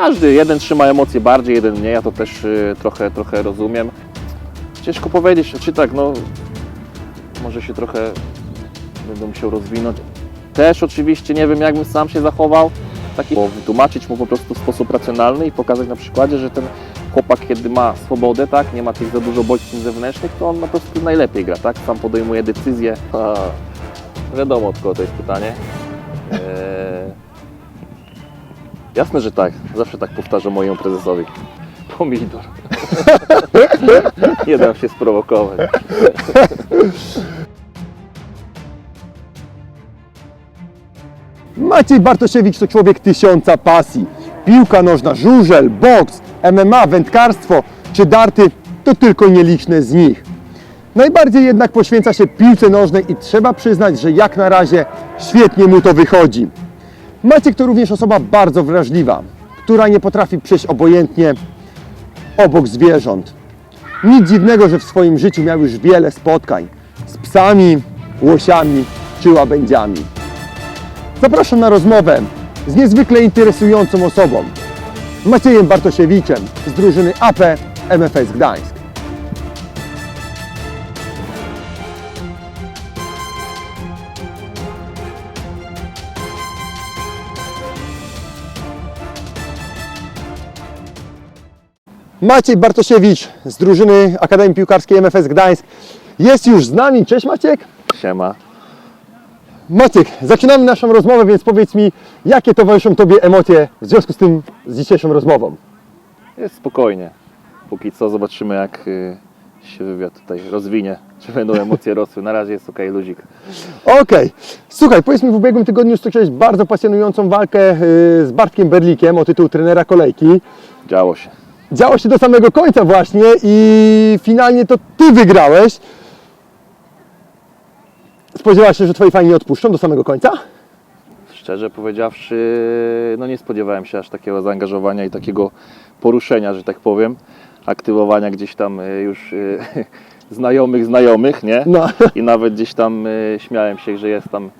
każdy, jeden trzyma emocje bardziej, jeden mniej, ja to też y, trochę, trochę rozumiem. Ciężko powiedzieć, czy tak, no może się trochę będę musiał rozwinąć. Też oczywiście nie wiem, jakbym sam się zachował, taki, bo wytłumaczyć mu po prostu w sposób racjonalny i pokazać na przykładzie, że ten chłopak, kiedy ma swobodę, tak, nie ma tych za dużo bodźców zewnętrznych, to on po prostu najlepiej gra, tak, sam podejmuje decyzje. A, wiadomo, kogo to jest pytanie. Eee, jasne, że tak, zawsze tak powtarzam mojemu prezesowi. Pomidor. nie dam się sprowokować. Maciej Bartosiewicz to człowiek tysiąca pasji. Piłka nożna, żużel, boks, MMA, wędkarstwo czy darty to tylko nieliczne z nich. Najbardziej jednak poświęca się piłce nożnej i trzeba przyznać, że jak na razie świetnie mu to wychodzi. Maciek to również osoba bardzo wrażliwa, która nie potrafi przejść obojętnie obok zwierząt. Nic dziwnego, że w swoim życiu miał już wiele spotkań z psami, łosiami czy łabędziami. Zapraszam na rozmowę z niezwykle interesującą osobą, Maciejem Bartosiewiczem z drużyny AP MFS Gdańsk. Maciej Bartosiewicz z drużyny Akademii Piłkarskiej MFS Gdańsk jest już z nami. Cześć Maciek. Siema. Maciek, zaczynamy naszą rozmowę, więc powiedz mi, jakie towarzyszą Tobie emocje w związku z tym, z dzisiejszą rozmową? Jest spokojnie. Póki co zobaczymy jak y, się wywiad tutaj rozwinie, czy będą emocje rosły. Na razie jest ok, luzik. Okej, słuchaj, powiedz mi, w ubiegłym tygodniu stoczyłeś bardzo pasjonującą walkę y, z Bartkiem Berlikiem o tytuł trenera kolejki. Działo się. Działo się do samego końca właśnie i finalnie to Ty wygrałeś. Spodziewałaś się, że Twoi fani nie odpuszczą do samego końca? Szczerze powiedziawszy, no nie spodziewałem się aż takiego zaangażowania i takiego poruszenia, że tak powiem. Aktywowania gdzieś tam y, już y, znajomych znajomych, nie? No. I nawet gdzieś tam y, śmiałem się, że jest tam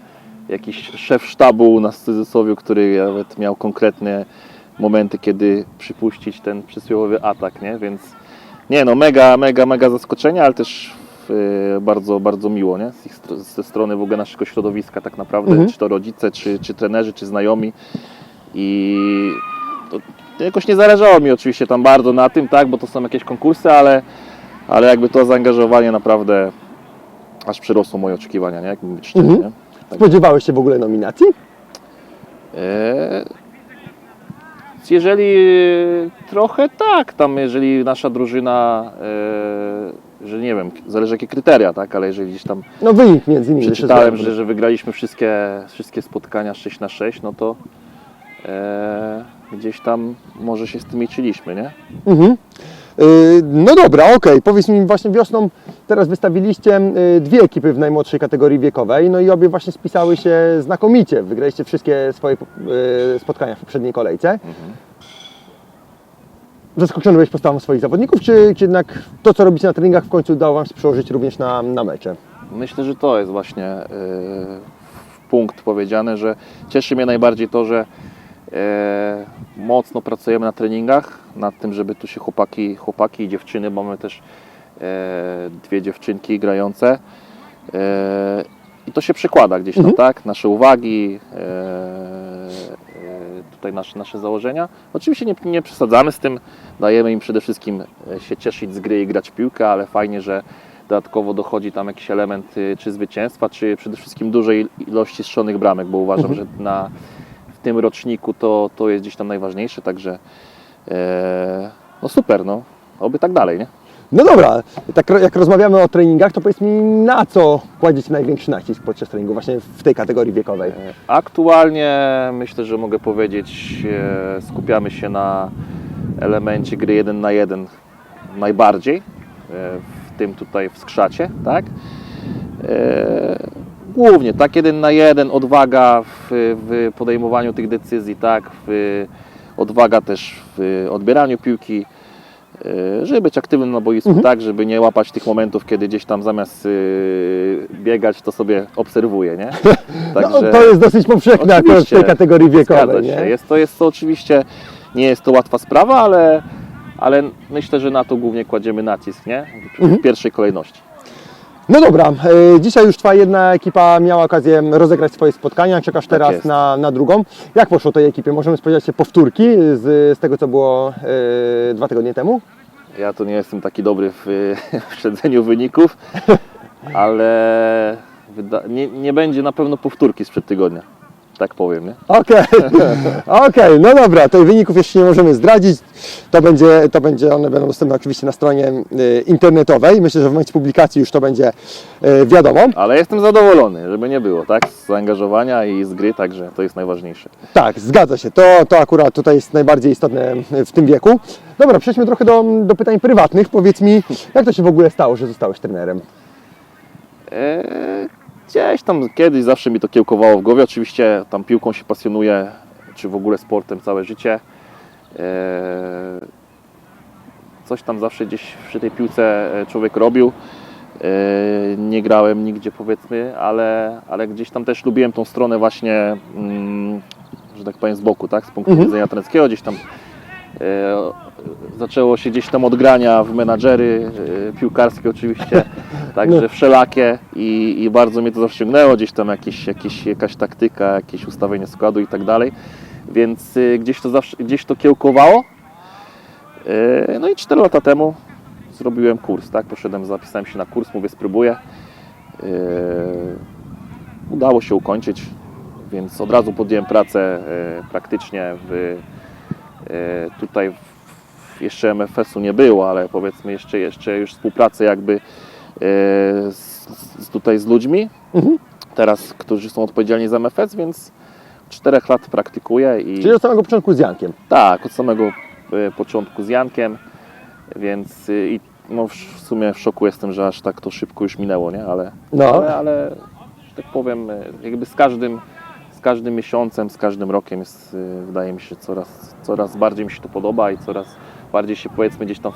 jakiś szef sztabu w cudzysłowie, który nawet miał konkretne momenty, kiedy przypuścić ten przysłowiowy atak, nie? Więc nie no, mega, mega, mega zaskoczenie, ale też y, bardzo, bardzo miło, nie? Z ich, ze strony w ogóle naszego środowiska tak naprawdę, Mhm. czy to rodzice, czy, czy trenerzy, czy znajomi i to jakoś nie zależało mi oczywiście tam bardzo na tym, tak, bo to są jakieś konkursy, ale, ale jakby to zaangażowanie naprawdę aż przerosło moje oczekiwania, nie? Jakbym być szczery, Mhm. nie? Tak. Spodziewałeś się w ogóle nominacji? Eee, Jeżeli trochę tak, tam jeżeli nasza drużyna, eee, że nie wiem, zależy jakie kryteria, tak, ale jeżeli gdzieś tam No wynik między innymi. przeczytałem, że, że wygraliśmy wszystkie, wszystkie spotkania 6 na 6, no to eee, gdzieś tam może się z tym liczyliśmy, nie? Mhm. Y, No dobra, okej. Powiedz mi, właśnie wiosną teraz wystawiliście y, dwie ekipy w najmłodszej kategorii wiekowej, no i obie właśnie spisały się znakomicie. Wygraliście wszystkie swoje y, spotkania w poprzedniej kolejce. Zaskoczony byłeś postawą swoich zawodników, czy, czy jednak to, co robicie na treningach w końcu udało Wam się przełożyć również na, na mecze? Myślę, że to jest właśnie e, punkt powiedziany, że cieszy mnie najbardziej to, że mocno pracujemy na treningach, nad tym, żeby tu się chłopaki, chłopaki i dziewczyny, bo mamy też e, dwie dziewczynki grające e, i to się przekłada gdzieś tam, Mhm. tak? Nasze uwagi, e, e, tutaj nasze, nasze założenia. Oczywiście nie, nie przesadzamy z tym, dajemy im przede wszystkim e, się cieszyć z gry i grać piłkę, ale fajnie, że dodatkowo dochodzi tam jakiś element y, czy zwycięstwa, czy przede wszystkim dużej ilości strzelonych bramek, bo uważam, że na, tym roczniku to, to jest gdzieś tam najważniejsze, także e, no super, no, oby tak dalej, nie? No dobra, tak jak rozmawiamy o treningach, to powiedz mi, na co kładziecie największy nacisk podczas treningu właśnie w tej kategorii wiekowej? E, Aktualnie myślę, że mogę powiedzieć, e, skupiamy się na elemencie gry 1 na 1 najbardziej, e, w tym tutaj w skrzacie, tak? E, Głównie tak 1 na 1, odwaga w, w podejmowaniu tych decyzji, tak? W, odwaga też w odbieraniu piłki, e, żeby być aktywnym na boisku, Mhm. tak? Żeby nie łapać tych momentów, kiedy gdzieś tam zamiast y, biegać, to sobie obserwuję, nie? no, to jest dosyć powszechne akurat w tej kategorii wiekowej, się. nie? Jest to, jest to oczywiście nie jest to łatwa sprawa, ale, ale myślę, że na to głównie kładziemy nacisk, nie? W, w pierwszej kolejności. No dobra, e, dzisiaj już Twoja jedna ekipa miała okazję rozegrać swoje spotkania, czekasz teraz jest. na, na drugą. Jak poszło tej ekipie? Możemy spodziewać się powtórki z, z tego, co było e, dwa tygodnie temu? Ja to nie jestem taki dobry w, w śledzeniu wyników, ale nie, nie będzie na pewno powtórki sprzed tygodnia. Tak powiem, nie? Okej, okej, no dobra, tych wyników jeszcze nie możemy zdradzić. To będzie, to będzie, one będą dostępne oczywiście na stronie e, internetowej. Myślę, że w momencie publikacji już to będzie e, wiadomo. Ale jestem zadowolony, żeby nie było, tak? Z zaangażowania i z gry, także to jest najważniejsze. Tak, zgadza się. To, to akurat tutaj jest najbardziej istotne w tym wieku. Dobra, przejdźmy trochę do, do pytań prywatnych. Powiedz mi, jak to się w ogóle stało, że zostałeś trenerem? Eee, gdzieś tam kiedyś zawsze mi to kiełkowało w głowie. Oczywiście tam piłką się pasjonuję, czy w ogóle sportem całe życie. Eee, coś tam zawsze gdzieś przy tej piłce e, człowiek robił. Eee, nie grałem nigdzie powiedzmy, ale, ale gdzieś tam też lubiłem tą stronę właśnie, mm, że tak powiem z boku, tak? z punktu Mhm. widzenia trenerskiego. Gdzieś tam e, zaczęło się gdzieś tam od grania w menadżery e, piłkarskie oczywiście, także No. wszelakie i, i bardzo mnie to zawsze ciągnęło, gdzieś tam jakieś, jakieś, jakaś taktyka, jakieś ustawienie składu i tak dalej, więc e, gdzieś to zawsze, gdzieś to kiełkowało. E, No i 4 lata temu zrobiłem kurs, tak, poszedłem, zapisałem się na kurs, mówię spróbuję. Udało się ukończyć, więc od razu podjąłem pracę praktycznie w, tutaj w, jeszcze MFS-u nie było, ale powiedzmy jeszcze, jeszcze już współpracę jakby e, z, z, tutaj z ludźmi, Mhm. teraz, którzy są odpowiedzialni za MFS, więc 4 lat praktykuję i Czyli od samego początku z Jankiem. tak, od samego e, początku z Jankiem, więc y, i no, w sumie w szoku jestem, że aż tak to szybko już minęło, nie? Ale, No. ale, ale że tak powiem, e, jakby z każdym, z każdym miesiącem, z każdym rokiem jest, wydaje mi się, coraz, coraz bardziej mi się to podoba i coraz bardziej się powiedzmy gdzieś tam,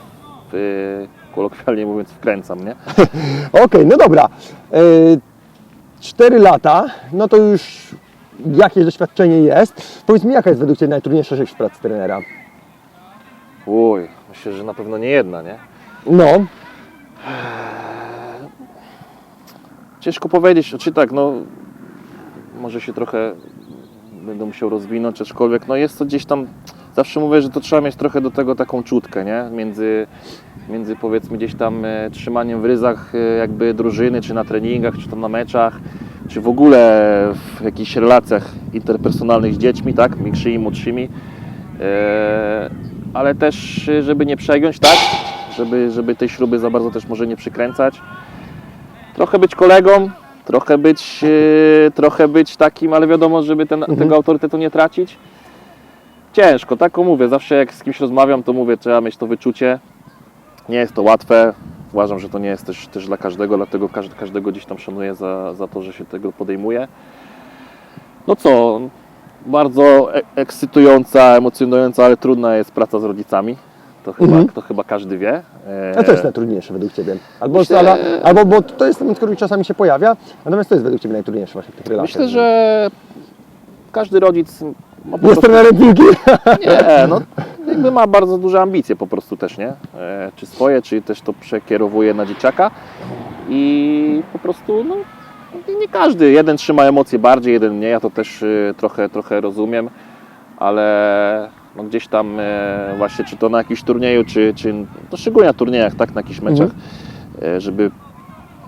w, y, kolokwialnie mówiąc, wkręcam, nie? Okej, no dobra. E, Cztery lata, no to już jakieś doświadczenie jest. Powiedz mi, jaka jest według Ciebie najtrudniejsza rzecz w pracy trenera? Uj, myślę, że na pewno nie jedna, nie? No, Ciężko powiedzieć, czy tak, no może się trochę będę musiał rozwinąć, aczkolwiek no jest to gdzieś tam, zawsze mówię, że to trzeba mieć trochę do tego taką czutkę, nie? Między, między powiedzmy gdzieś tam e, trzymaniem w ryzach e, jakby drużyny, czy na treningach, czy tam na meczach, czy w ogóle w jakichś relacjach interpersonalnych z dziećmi, tak? Większymi, młodszymi. E, ale też, e, żeby nie przegiąć, tak? Żeby, żeby tej śruby za bardzo też może nie przykręcać trochę być kolegą, trochę być, e, trochę być takim, ale wiadomo, żeby ten, tego autorytetu nie tracić. Ciężko, tak mówię, zawsze jak z kimś rozmawiam, to mówię, trzeba mieć to wyczucie. Nie jest to łatwe, uważam, że to nie jest też, też dla każdego, dlatego każdy, każdego gdzieś tam szanuję za, za to, że się tego podejmuje. No co, bardzo e- ekscytująca, emocjonująca, ale trudna jest praca z rodzicami. To chyba, Mhm. to chyba każdy wie. E, a co jest najtrudniejsze według Ciebie? Albo, Myślę- ale, albo bo to jest temat, który czasami się pojawia, natomiast to jest według Ciebie najtrudniejsze właśnie w tych relacjach. Myślę, że każdy rodzic ma po Jest trenerem piłki? Nie, no jakby ma bardzo duże ambicje po prostu też, nie? E, Czy swoje, czy też to przekierowuje na dzieciaka i po prostu, no nie każdy, jeden trzyma emocje bardziej, jeden mniej, ja to też y, trochę, trochę rozumiem, ale no gdzieś tam e, właśnie, czy to na jakimś turnieju, czy, czy no szczególnie na turniejach, tak, na jakichś meczach, e, żeby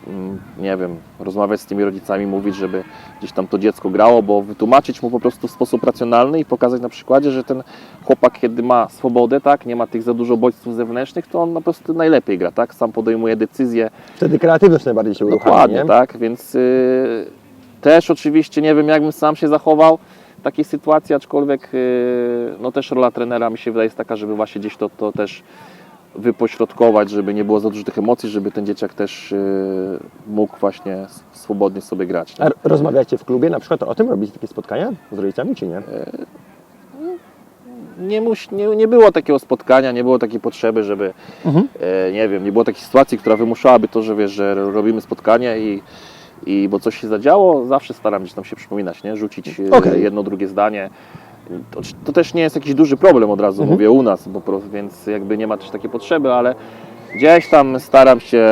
mm, nie wiem, rozmawiać z tymi rodzicami, mówić, żeby gdzieś tam to dziecko grało, bo wytłumaczyć mu po prostu w sposób racjonalny i pokazać na przykładzie, że ten chłopak, kiedy ma swobodę, tak, nie ma tych za dużo bodźców zewnętrznych, to on po prostu najlepiej gra, tak, sam podejmuje decyzje, Wtedy kreatywność najbardziej się uruchamia, dokładnie, nie? tak, więc y, też oczywiście nie wiem, jakbym sam się zachował takiej sytuacji, aczkolwiek y, no też rola trenera mi się wydaje jest taka, żeby właśnie gdzieś to, to też wypośrodkować, żeby nie było za dużo tych emocji, żeby ten dzieciak też y, mógł właśnie swobodnie sobie grać. nie? A rozmawiacie w klubie na przykład o tym? Robicie takie spotkania z rodzicami, czy nie? nie, muś, nie, nie było takiego spotkania, nie było takiej potrzeby, żeby, Mhm. e, nie wiem, nie było takiej sytuacji, która wymuszałaby to, że wiesz, że robimy spotkanie i, i bo coś się zadziało, zawsze staram się tam się przypominać, nie? Rzucić e, Okej. jedno, drugie zdanie. To, to też nie jest jakiś duży problem od razu, Mhm. mówię u nas, po prostu, więc jakby nie ma też takiej potrzeby, ale gdzieś tam staram się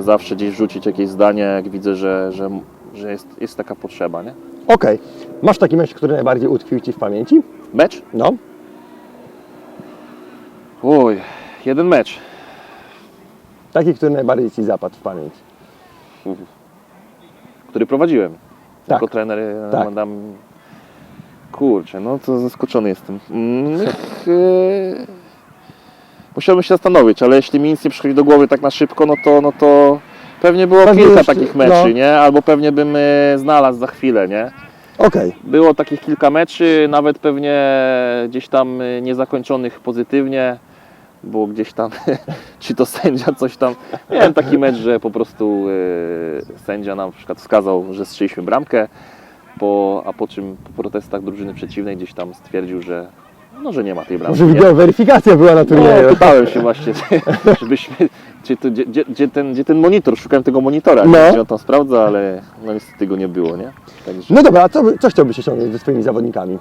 zawsze gdzieś rzucić jakieś zdanie, jak widzę, że, że, że jest, jest taka potrzeba, nie? Okej. Masz taki mecz, który najbardziej utkwił Ci w pamięci? Mecz? No. Oj, jeden mecz. Taki, który najbardziej Ci zapadł w pamięć. który prowadziłem. Tak. Jako trener e, Tak. Madam. Kurczę, no to zaskoczony jestem. Mm, e, Musiałbym się zastanowić, ale jeśli mi nic nie przychodzi do głowy tak na szybko, no to, no to pewnie było Pewnie kilka jeszcze- takich meczy, no. nie? Albo pewnie bym e, znalazł za chwilę, nie? Okej. Było takich kilka meczy, nawet pewnie gdzieś tam niezakończonych pozytywnie, bo gdzieś tam, czy to sędzia coś tam. Miałem taki mecz, że po prostu e, sędzia nam na przykład wskazał, że strzeliśmy bramkę, po, a po czym po protestach drużyny przeciwnej gdzieś tam stwierdził, że, no, że nie ma tej bramki. Może wideo weryfikacja była na No, turnieju. pytałem się właśnie, żebyśmy, gdzie, gdzie, gdzie, ten, gdzie ten monitor, szukałem tego monitora, No. gdzie on tam sprawdza, ale no niestety go nie było, nie? Także... No dobra, a co, co chciałbyś osiągnąć ze swoimi zawodnikami?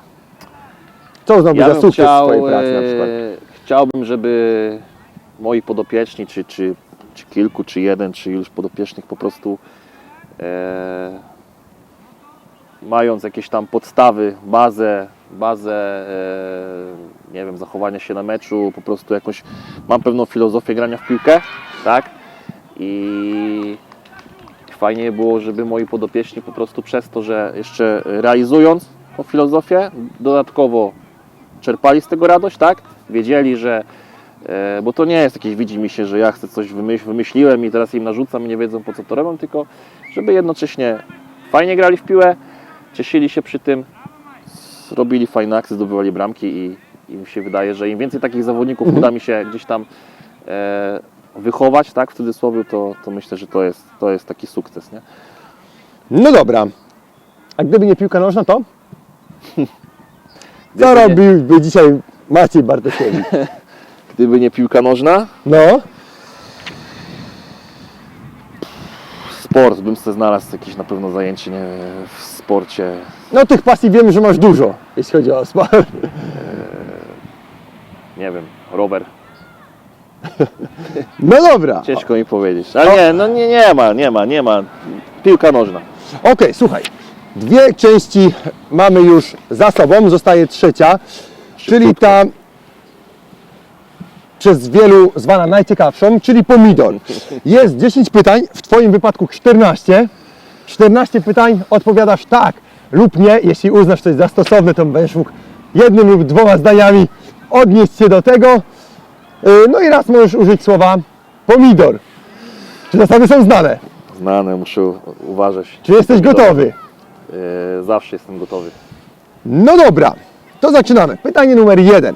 Co uznałbyś Ja za sukces chciał, swojej pracy na e, przykład? Chciałbym, żeby moi podopieczni, czy, czy, czy kilku, czy jeden, czy iluś podopiecznych po prostu e, mając jakieś tam podstawy, bazę, bazę e, nie wiem, zachowania się na meczu, po prostu jakąś, mam pewną filozofię grania w piłkę, tak? I fajnie było, żeby moi podopieczni po prostu przez to, że jeszcze realizując tą filozofię, dodatkowo czerpali z tego radość, tak? Wiedzieli, że e, bo to nie jest jakieś widzi mi się, że ja chcę coś wymyśl, wymyśliłem i teraz im narzucam i nie wiedzą po co to robią, tylko żeby jednocześnie fajnie grali w piłę, cieszyli się przy tym, robili fajne akcje, zdobywali bramki i, i mi się wydaje, że im więcej takich zawodników Mhm. uda mi się gdzieś tam e, wychować, tak, w cudzysłowie, to, to myślę, że to jest, to jest taki sukces, nie? No dobra. A gdyby nie piłka nożna, to? Co robiłby dzisiaj Maciej Bartosiewicz? Gdyby nie piłka nożna, No, sport, bym sobie znalazł jakieś na pewno zajęcie nie, w sporcie. no tych pasji wiemy, że masz dużo, jeśli chodzi o sport. Nie wiem, rower. No dobra. Ciężko mi powiedzieć. Ale nie, no nie, nie ma, nie ma, nie ma. Piłka nożna. Okej, słuchaj. Dwie części mamy już za sobą, zostaje trzecia, czyli ta przez wielu zwana najciekawszą, czyli pomidor. Jest 10 pytań, w Twoim wypadku 14. 14 pytań, odpowiadasz tak lub nie. Jeśli uznasz coś za stosowne, to będziesz mógł jednym lub dwoma zdaniami odnieść się do tego. Yy, No i raz możesz użyć słowa pomidor. Czy zasady są znane? Znane, muszę uważać. Czy jesteś gotowy? E, zawsze jestem gotowy. No dobra, to zaczynamy. Pytanie numer jeden.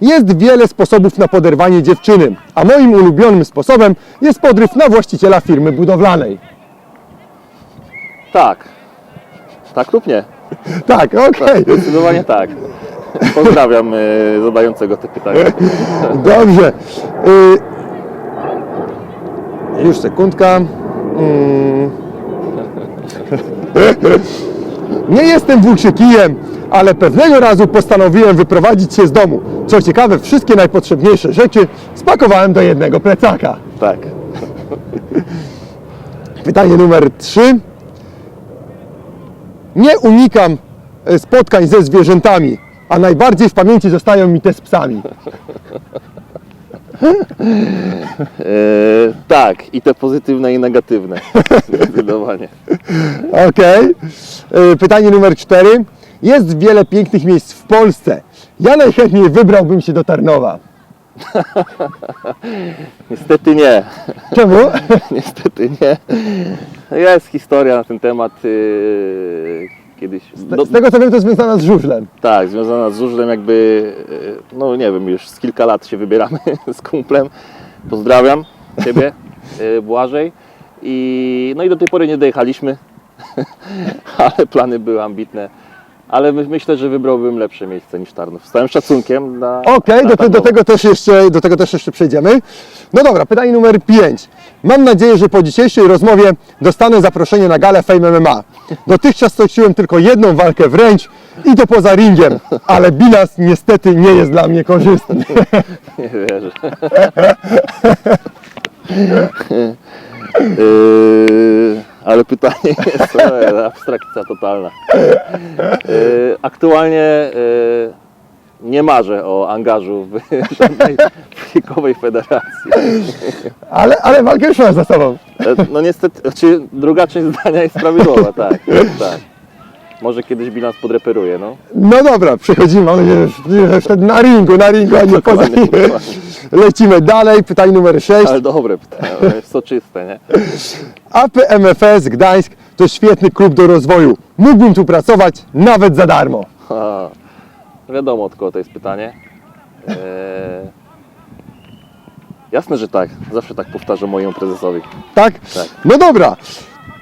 Jest wiele sposobów na poderwanie dziewczyny, a moim ulubionym sposobem jest podryw na właściciela firmy budowlanej. Tak. Tak lub nie? Tak, okej. Zdecydowanie tak. Pozdrawiam e, zadającego te pytania. Dobrze. Y... Już sekundka. Mm. Nie jestem włóczykijem, ale pewnego razu postanowiłem wyprowadzić się z domu. Co ciekawe, wszystkie najpotrzebniejsze rzeczy spakowałem do jednego plecaka. Tak. Pytanie numer 3. Nie unikam e, spotkań ze zwierzętami, a najbardziej w pamięci zostają mi te z psami. E, tak, i te pozytywne i negatywne. Zdecydowanie. Okej. E, Pytanie numer 4. Jest wiele pięknych miejsc w Polsce. Ja najchętniej wybrałbym się do Tarnowa. Niestety nie. Czemu? Niestety nie. Jest historia na ten temat. Yy, kiedyś. do- Z tego co wiem, to związane z żużlem. tak, związana z żużlem, jakby. yy, No nie wiem, już z kilka lat się wybieramy z kumplem. Pozdrawiam Ciebie, yy, Błażej. I, no i do tej pory nie dojechaliśmy, ale plany były ambitne. Ale my, myślę, że wybrałbym lepsze miejsce niż Tarnów. Z całym szacunkiem dla. Okej, dla do, te, do, Tarnowa. tego też jeszcze, do tego też jeszcze przejdziemy. No dobra, pytanie numer 5. Mam nadzieję, że po dzisiejszej rozmowie dostanę zaproszenie na galę Fame MMA. Dotychczas stoczyłem tylko jedną walkę wręcz i to poza ringiem, ale bilans niestety nie jest dla mnie korzystny. Nie wierzę. Yy, ale pytanie jest abstrakcja totalna. Yy, aktualnie yy, nie marzę o angażu w żadnej federacji. Ale, ale walkę już mam za sobą. E, No niestety, znaczy druga część zdania jest prawidłowa, tak, tak. Może kiedyś bilans podreperuje, no. No dobra, przechodzimy, mam nadzieję, że- na ringu, na ringu, a nie poza nim. dokładnie. Lecimy dalej, pytanie numer 6. Ale dobre pytanie, ono jest soczyste, nie? APMFS Gdańsk to świetny klub do rozwoju. Mógłbym tu pracować nawet za darmo. A, wiadomo od kogo to jest pytanie. Eee, jasne, że tak. Zawsze tak powtarzam mojemu prezesowi. Tak? Tak. No dobra.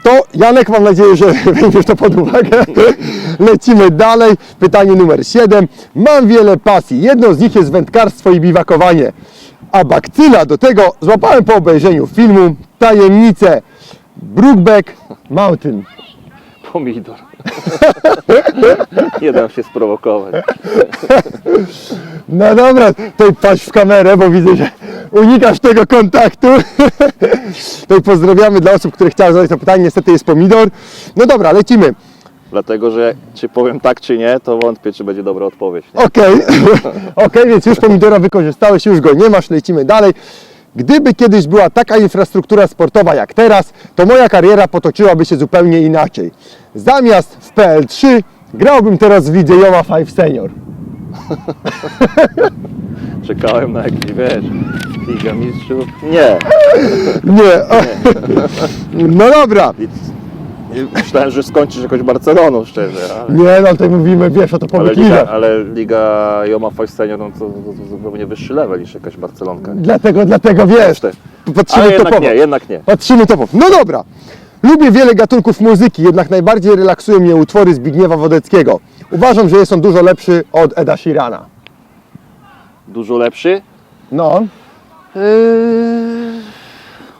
To Janek, mam nadzieję, że weźmiesz to pod uwagę. Lecimy dalej. Pytanie numer 7. Mam wiele pasji. Jedną z nich jest wędkarstwo i biwakowanie. A bakcyla do tego złapałem po obejrzeniu filmu Tajemnice Brookback Mountain. Pomidor. Nie dam się sprowokować. No dobra, to patrz w kamerę, bo widzę, że unikasz tego kontaktu. To pozdrawiamy dla osób, które chciały zadać to pytanie. Niestety jest pomidor. No dobra, lecimy. Dlatego, że czy powiem tak, czy nie, to wątpię, czy będzie dobra odpowiedź. Nie? Okej, okej, więc już pomidora wykorzystałeś, już go nie masz, lecimy dalej. Gdyby kiedyś była taka infrastruktura sportowa jak teraz, to moja kariera potoczyłaby się zupełnie inaczej. Zamiast w PL3 grałbym teraz w lidze Joma 5 Senior. Czekałem na jakiś, wiesz, Liga Mistrzów. Nie. Nie, o, no dobra. Myślałem, że skończysz jakoś Barceloną, szczerze. Ale, Nie, no tutaj mówimy, wiesz, o to ale, Liga, ale Liga Joma Five Senior no to, to, to zupełnie wyższy level niż jakaś Barcelonka. nie? Dlatego, dlatego wiesz, patrzymy Ale jednak topowo. nie, jednak nie. Patrzymy topowo. No dobra. Lubię wiele gatunków muzyki, jednak najbardziej relaksują mnie utwory Zbigniewa Wodeckiego. Uważam, że jest on dużo lepszy od Eda Sheerana. Dużo lepszy. No, Yy,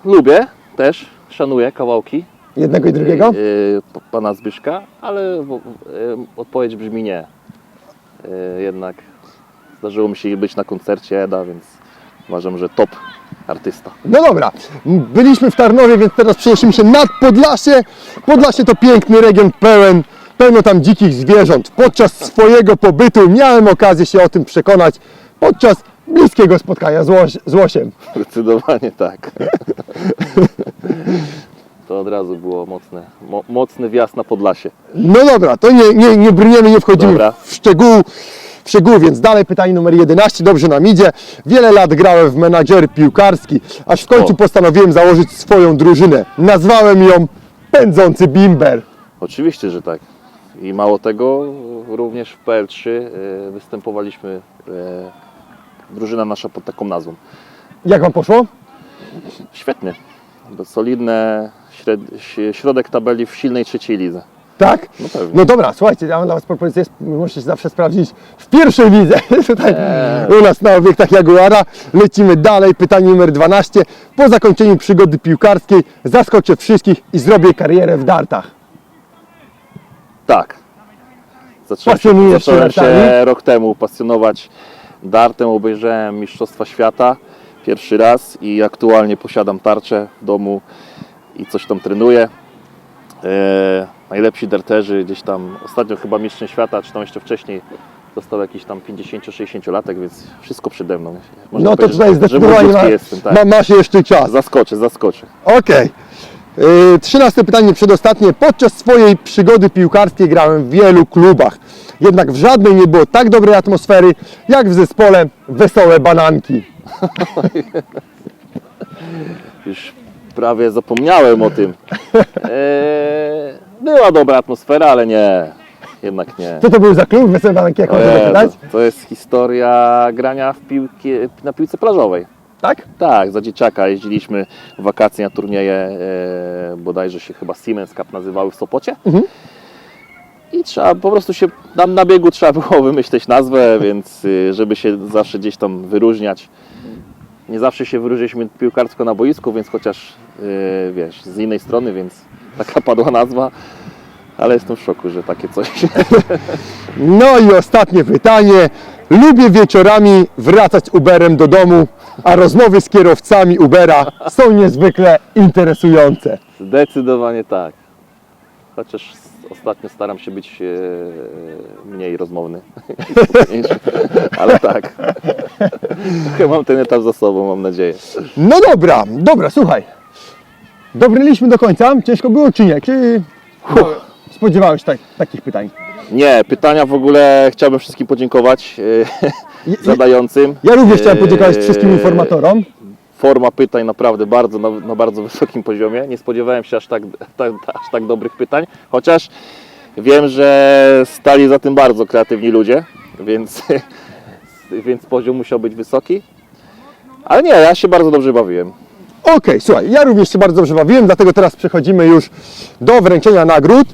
lubię też, szanuję kawałki jednego i drugiego? yy, pana Zbyszka, ale w, yy, odpowiedź brzmi nie. Yy, jednak zdarzyło mi się być na koncercie Eda, więc uważam, że top artysta. No dobra, byliśmy w Tarnowie, więc teraz przenosimy się nad Podlasie. Podlasie to piękny region pełen, pełno tam dzikich zwierząt. Podczas swojego pobytu miałem okazję się o tym przekonać podczas bliskiego spotkania z, łoś, z łosiem. Zdecydowanie tak. To od razu było mocne, mo, mocny wjazd na Podlasie. No dobra, to nie, nie, nie brniemy, nie wchodzimy Dobra. w szczegóły, w szczegóły, więc dalej pytanie numer 11, dobrze nam idzie. Wiele lat grałem w menadżer piłkarski, aż w końcu O. postanowiłem założyć swoją drużynę. Nazwałem ją Pędzący Bimber. Oczywiście, że tak. I mało tego, również w PL3 e, występowaliśmy, e, drużyna nasza pod taką nazwą. Jak wam poszło? Świetnie. Solidne, śred, środek tabeli w silnej trzeciej lidze. Tak? No pewnie. No dobra, słuchajcie, ja mam dla Was propozycję, możecie zawsze sprawdzić w pierwszej lidze, tutaj Eee. u nas na obiektach Jaguara. Lecimy dalej, pytanie numer 12. Po zakończeniu przygody piłkarskiej zaskoczę wszystkich i zrobię karierę w dartach. Tak. Zacząłem, się, zacząłem się rok temu pasjonować dartem, obejrzałem Mistrzostwa Świata pierwszy raz i aktualnie posiadam tarczę w domu i coś tam trenuję. E, najlepsi darterzy gdzieś tam, ostatnio chyba mistrzem świata, czy tam jeszcze wcześniej został jakiś tam 50-60 latek, więc wszystko przede mną. Można No to tutaj zdecydowanie ma, jestem, tak. ma, masz jeszcze czas. Zaskoczę, zaskoczę. Okej. Yy, Trzynaste pytanie, przedostatnie. Podczas swojej przygody piłkarskiej grałem w wielu klubach. Jednak w żadnej nie było tak dobrej atmosfery, jak w zespole Wesołe Bananki. Już prawie zapomniałem o tym. Eee, była dobra atmosfera, ale nie, jednak nie. Co to był za klub Wesołe Bananki, jak można zapytać? to jest historia grania w piłkie, na piłce plażowej. Tak? Tak, za dzieciaka jeździliśmy w wakacje na turnieje, e, bodajże się chyba Siemens Cup nazywały w Sopocie. Mhm. I trzeba po prostu się, na, na biegu trzeba było wymyśleć nazwę, więc y, żeby się zawsze gdzieś tam wyróżniać. Nie zawsze się wyróżniliśmy piłkarsko na boisku, więc chociaż y, wiesz, z innej strony, więc taka padła nazwa. Ale jestem w szoku, że takie coś. No i ostatnie pytanie. Lubię wieczorami wracać Uberem do domu, a rozmowy z kierowcami Ubera są niezwykle interesujące. Zdecydowanie tak. Chociaż ostatnio staram się być e, mniej rozmowny. Ale tak. Chyba mam ten etap za sobą, mam nadzieję. No dobra, dobra, słuchaj. Dobryliśmy do końca. Ciężko było czy nie? Czy spodziewałeś tak, takich pytań? Nie, pytania w ogóle chciałbym wszystkim podziękować e, zadającym. Ja również chciałem E, podziękować wszystkim informatorom. Forma pytań naprawdę bardzo na, na bardzo wysokim poziomie. Nie spodziewałem się aż tak, tak, aż tak dobrych pytań, chociaż wiem, że stali za tym bardzo kreatywni ludzie, więc, więc poziom musiał być wysoki. Ale nie, ja się bardzo dobrze bawiłem. Okej, słuchaj, ja również się bardzo dobrze bawiłem, dlatego teraz przechodzimy już do wręczenia nagród.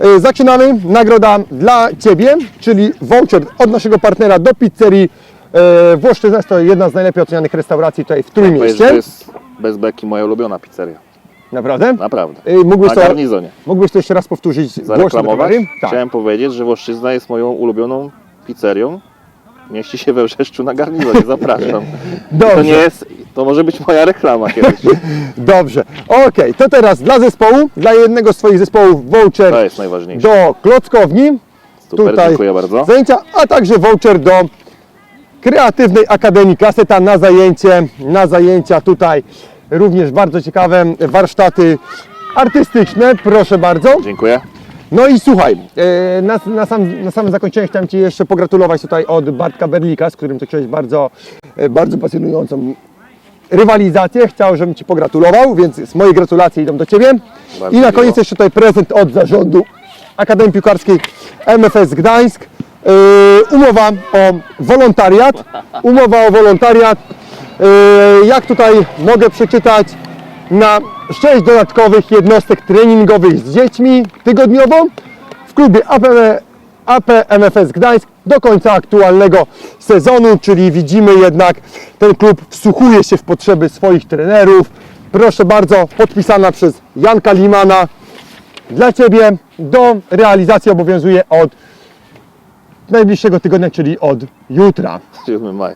E, Zaczynamy. Nagroda dla Ciebie, czyli voucher od naszego partnera do pizzerii e, Włoszczyzna. Jest to jedna z najlepiej ocenianych restauracji tutaj w jest, Trójmieście. to jest bez beki moja ulubiona pizzeria. Naprawdę? Naprawdę. E, Mógłbyś Na to, garnizonie. mógłbyś to jeszcze raz powtórzyć głośno do Zareklamować. kamery? Tak. Chciałem powiedzieć, że Włoszczyzna jest moją ulubioną pizzerią. Mieści się we Wrzeszczu na garnizonie, zapraszam. Dobrze. To nie jest, to może być moja reklama kiedyś. Dobrze. Okej, to teraz dla zespołu, dla jednego z Twoich zespołów voucher To jest najważniejsze. do klockowni. Super, tutaj dziękuję bardzo. Zajęcia, a także voucher do Kreatywnej Akademii Kaseta na zajęcie, na zajęcia tutaj również bardzo ciekawe warsztaty artystyczne, proszę bardzo. Dziękuję. No i słuchaj, e, na, na, sam, na samym zakończenie chciałem Ci jeszcze pogratulować tutaj od Bartka Berlika, z którym toczyłeś bardzo, e, bardzo pasjonującą rywalizację. Chciał, żebym Ci pogratulował, więc moje gratulacje idą do Ciebie. Bardzo I na miło. koniec jeszcze tutaj prezent od zarządu Akademii Piłkarskiej MFS Gdańsk. E, umowa o wolontariat. Umowa o wolontariat. E, jak tutaj mogę przeczytać, na 6 dodatkowych jednostek treningowych z dziećmi tygodniowo w klubie AP, APMFS Gdańsk do końca aktualnego sezonu, czyli widzimy jednak ten klub wsłuchuje się w potrzeby swoich trenerów. Proszę bardzo, podpisana przez Janka Limana. Dla Ciebie do realizacji obowiązuje od najbliższego tygodnia, czyli od jutra. 7 maj.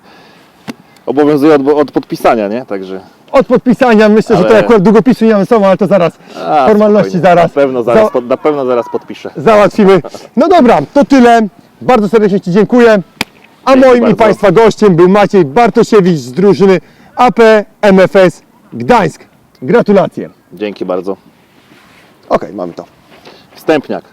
Obowiązuje od, od podpisania, nie? Także. Od podpisania myślę, że to Ale- akurat długopisu nie mamy sobą, ale to zaraz A, formalności spokojnie. zaraz. Na pewno zaraz, za- pod, na pewno zaraz podpiszę. załatwimy. No dobra, to tyle. Bardzo serdecznie Ci dziękuję. A Dzięki moim i bardzo. Państwa gościem był Maciej Bartosiewicz z drużyny AP MFS Gdańsk. Gratulacje. Dzięki bardzo. Okej, mamy to. Wstępniak.